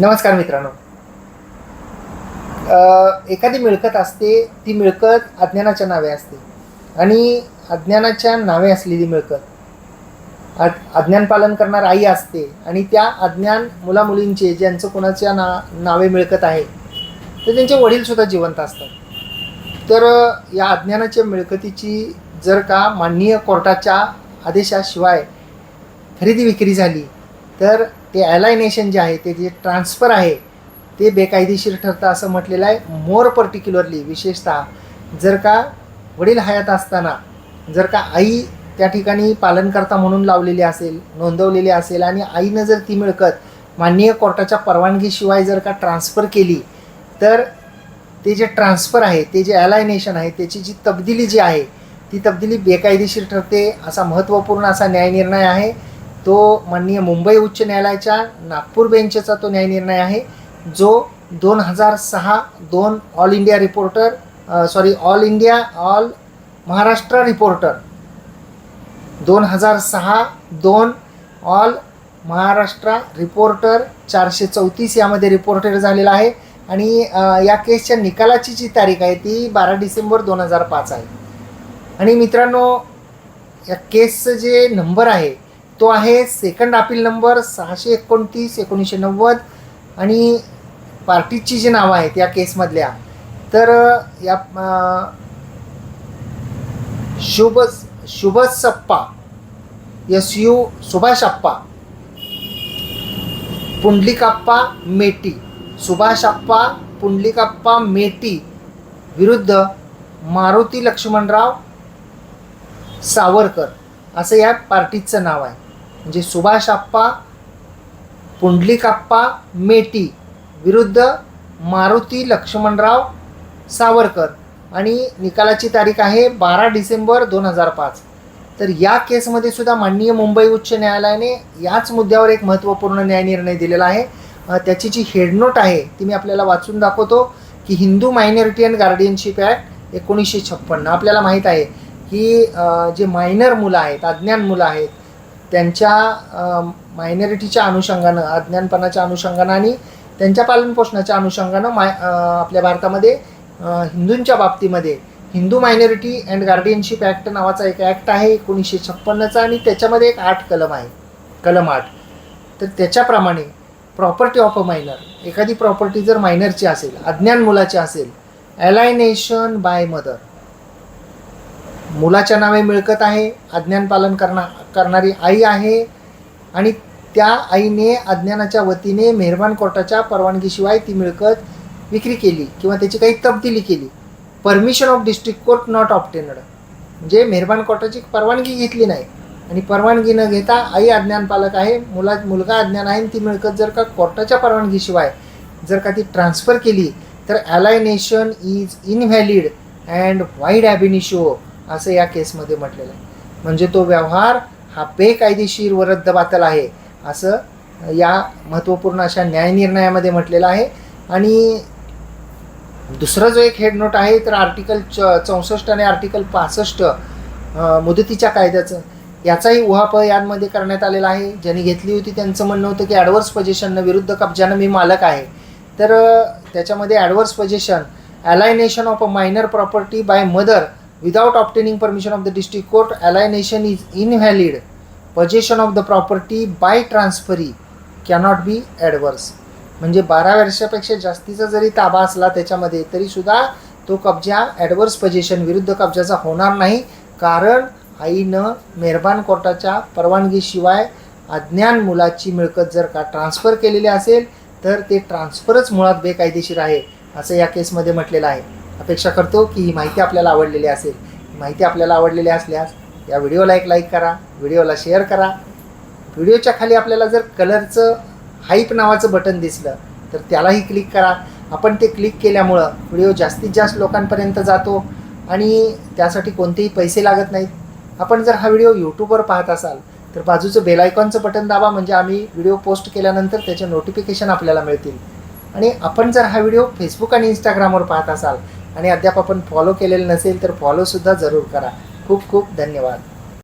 नमस्कार मित्रांनो. एखादी मिळकत असते ती मिळकत अज्ञानाच्या नावे असते. आणि अज्ञानाच्या नावे असलेली मिळकत अज्ञान पालन करणार आई असते आणि त्या अज्ञान मुलामुलींचे ज्यांचं कोणाच्या ना नावे मिळकत आहे तर त्यांचे वडीलसुद्धा जिवंत असतात. तर या अज्ञानाच्या मिळकतीची जर का माननीय कोर्टाच्या आदेशाशिवाय खरेदी विक्री झाली तर ते ॲलायनेशन जे आहे ते जे ट्रान्सफर आहे ते बेकायदेशीर ठरतं असं म्हटलेलं आहे. मोर पर्टिक्युलरली विशेषतः जर का वडील हयात असताना जर का आई त्या ठिकाणी पालनकर्ता म्हणून लावलेली असेल नोंदवलेली असेल आणि आईनं जर ती मिळकत माननीय कोर्टाच्या परवानगीशिवाय जर का ट्रान्सफर केली तर ते जे ट्रान्सफर आहे ते जे ॲलायनेशन आहे त्याची जी तब्दिली जी आहे ती तब्दिली बेकायदेशीर ठरते असा महत्त्वपूर्ण असा न्यायनिर्णय आहे. तो माननीय मुंबई उच्च न्यायालयाच्या नागपूर बेंचचा तो न्यायनिर्णय आहे जो दोन हजार सहा दोन All India reporter sorry All India All Maharashtra reporter दोन हजार सहा दोन ऑल महाराष्ट्र रिपोर्टर चारशे चौतीस यामध्ये रिपोर्टेड झालेला आहे आणि या केसच्या निकालाची जी तारीख आहे ती बारा डिसेंबर दोन हजार पाच आहे. आणि मित्रांनो या केसचं जे नंबर आहे तो आहे सेकंड अपील नंबर सहाशे एकोणतीस एकोणीसशे नव्वद आणि पार्टीची जी नावं आहेत या केसमधल्या तर या शुभ शुभ सप्पा एस यू सुभाषप्पा पुंडलिकाप्पा मेटी सुभाषप्पा पुंडलिकाप्पा मेटी विरुद्ध मारुती लक्ष्मणराव सावरकर असं या पार्टीचं नाव आहे. म्हणजे सुभाष आप्पा पुंडलिकाप्पा मेटी विरुद्ध मारुती लक्ष्मणराव सावरकर. आणि निकालाची तारीख आहे बारा डिसेंबर दोन हजार पाच. तर या केसमध्ये सुद्धा माननीय मुंबई उच्च न्यायालयाने याच मुद्द्यावर एक महत्त्वपूर्ण न्यायनिर्णय दिलेला आहे. त्याची जी हेडनोट आहे ती मी आपल्याला वाचून दाखवतो की Hindu minority and guardianship act एकोणीसशे छप्पन्न. आपल्याला माहीत आहे की जे मायनर मुलं आहेत अज्ञान मुलं आहेत त्यांच्या मायनॉरिटीच्या अनुषंगानं अज्ञानपणाच्या अनुषंगानं आणि त्यांच्या पालनपोषणाच्या अनुषंगानं माय आपल्या भारतामध्ये हिंदूंच्या बाबतीमध्ये Hindu minority and guardianship act नावाचा एक ॲक्ट आहे एकोणीसशे छप्पन्नचा आणि त्याच्यामध्ये एक आठ कलम आहे. कलम आठ. तर त्याच्याप्रमाणे प्रॉपर्टी ऑफ अ मायनर एखादी प्रॉपर्टी जर मायनरची असेल अज्ञान मुलाची असेल ॲलायनेशन बाय मदर मुलाच्या नावे मिळकत आहे अज्ञान पालन करणार करणारी आई आहे आणि त्या आईने अज्ञानाच्या वतीने मेहरबान कोर्टाच्या परवानगीशिवाय ती मिळकत विक्री केली किंवा त्याची काही तब्दिली केली. Permission of district court not obtained म्हणजे मेहरबान कोर्टाची परवानगी घेतली नाही. आणि परवानगी न घेता आई अज्ञान पालक आहे मुला मुलगा अज्ञान आहे आणि ती मिळकत जर का कोर्टाच्या परवानगीशिवाय जर का ती ट्रान्सफर केली तर alienation is invalid and void ab initio असं या केसमध्ये म्हटलेलं आहे. म्हणजे तो व्यवहार हा बेकायदेशीर व रद्दबातल आहे असं या महत्त्वपूर्ण अशा न्यायनिर्णयामध्ये म्हटलेलं आहे. आणि दुसरा जो एक हेडनोट आहे तर आर्टिकल च चौसष्ट आणि आर्टिकल पासष्ट मुदतीच्या कायद्याचं याचाही उहापह यांमध्ये करण्यात आलेला आहे. ज्यांनी घेतली होती त्यांचं म्हणणं होतं की ॲडवर्स पजेशननं विरुद्ध कब्जानं मी मालक आहे. तर त्याच्यामध्ये adverse possession alienation of a minor property by mother without obtaining permission of the district court alienation is invalid. Possession of the property by transferee cannot be adverse. म्हणजे बारा वर्षापेक्षा जास्तीचा जरी ताबा असला त्याच्यामध्ये तरीसुद्धा तो कब्जा ॲडवर्स पजेशन विरुद्ध कब्जाचा होणार नाही कारण आईनं मेहरबान कोर्टाच्या परवानगीशिवाय अज्ञान मुलाची मिळकत जर का ट्रान्सफर केलेली असेल तर ते ट्रान्सफरच मुळात बेकायदेशीर आहे असं या केसमध्ये म्हटलेलं आहे अपेक्षा करतो की ही माहिती आपल्याला आवडलेली असेल. माहिती आपल्याला आवडलेली असल्यास या व्हिडिओला एक लाईक करा व्हिडिओला शेअर करा. व्हिडिओच्या खाली आपल्याला जर कलरचं हाईप नावाचं बटन दिसलं तर त्यालाही क्लिक करा. आपण ते क्लिक केल्यामुळं व्हिडिओ जास्तीत जास्त लोकांपर्यंत जातो आणि त्यासाठी कोणतेही पैसे लागत नाहीत. आपण जर हा व्हिडिओ यूट्यूबवर पाहत असाल तर बाजूचं बेलायकॉनचं बटन दाबा म्हणजे आम्ही व्हिडिओ पोस्ट केल्यानंतर त्याचे नोटिफिकेशन आपल्याला मिळतील. आणि आपण जर हा व्हिडिओ फेसबुक आणि इंस्टाग्रामवर पाहत असाल आणि अद्याप आपण फॉलो केलेलं नसेल तर फॉलोसुद्धा जरूर करा. खूप खूप धन्यवाद.